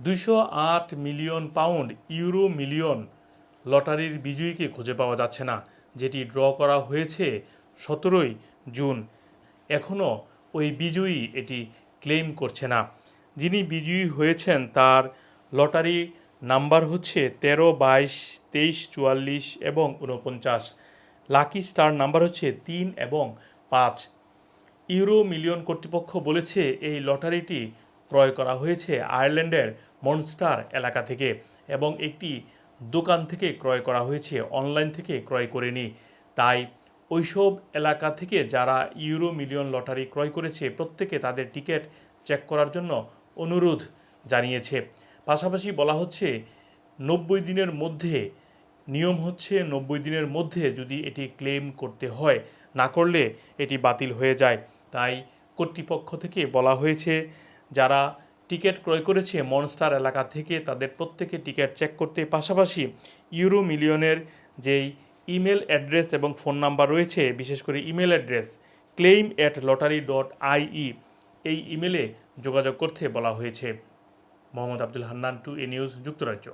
দুইশো আট million pound, euro million লটারির বিজয়ীকে খুঁজে পাওয়া যাচ্ছে না, যেটি ড্র করা হয়েছে সতেরোই জুন। এখনও ওই বিজয়ী এটি ক্লেম করছে না। যিনি বিজয়ী হয়েছেন তার লটারি নাম্বার হচ্ছে তেরো, বাইশ, তেইশ, চুয়াল্লিশ এবং উনপঞ্চাশ লাকি স্টার নাম্বার হচ্ছে তিন এবং পাঁচ। ইউরো মিলিয়ন কর্তৃপক্ষ বলেছে এই লটারিটি ক্রয় করা হয়েছে আয়ারল্যান্ডের মনস্টার এলাকা থেকে এবং একটি দোকান থেকে ক্রয় করা হয়েছে, অনলাইন থেকে ক্রয় করেনি তাই ওইসব এলাকা থেকে যারা ইউরো মিলিয়ন লটারি ক্রয় করেছে, প্রত্যেকে তাদের টিকিট চেক করার জন্য অনুরোধ জানিয়েছে। পাশাপাশি বলা হচ্ছে, নব্বই দিনের মধ্যে, নিয়ম হচ্ছে নব্বই দিনের মধ্যে যদি এটি ক্লেম করতে হয়, না করলে এটি বাতিল হয়ে যায়। তাই কর্তৃপক্ষ থেকে বলা হয়েছে যারা টিকিট ক্রয় করেছে মনস্টার এলাকা থেকে, তাদের প্রত্যেকে টিকিট চেক করতে পাশাপাশি ইউরো মিলিয়নের যেই ইমেল অ্যাড্রেস এবং ফোন নাম্বার রয়েছে, বিশেষ করে email address claim at lottery dot IE, এই ইমেলে যোগাযোগ করতে বলা হয়েছে। মোহাম্মদ আব্দুল হান্নান, টু এ নিউজ, যুক্তরাজ্য।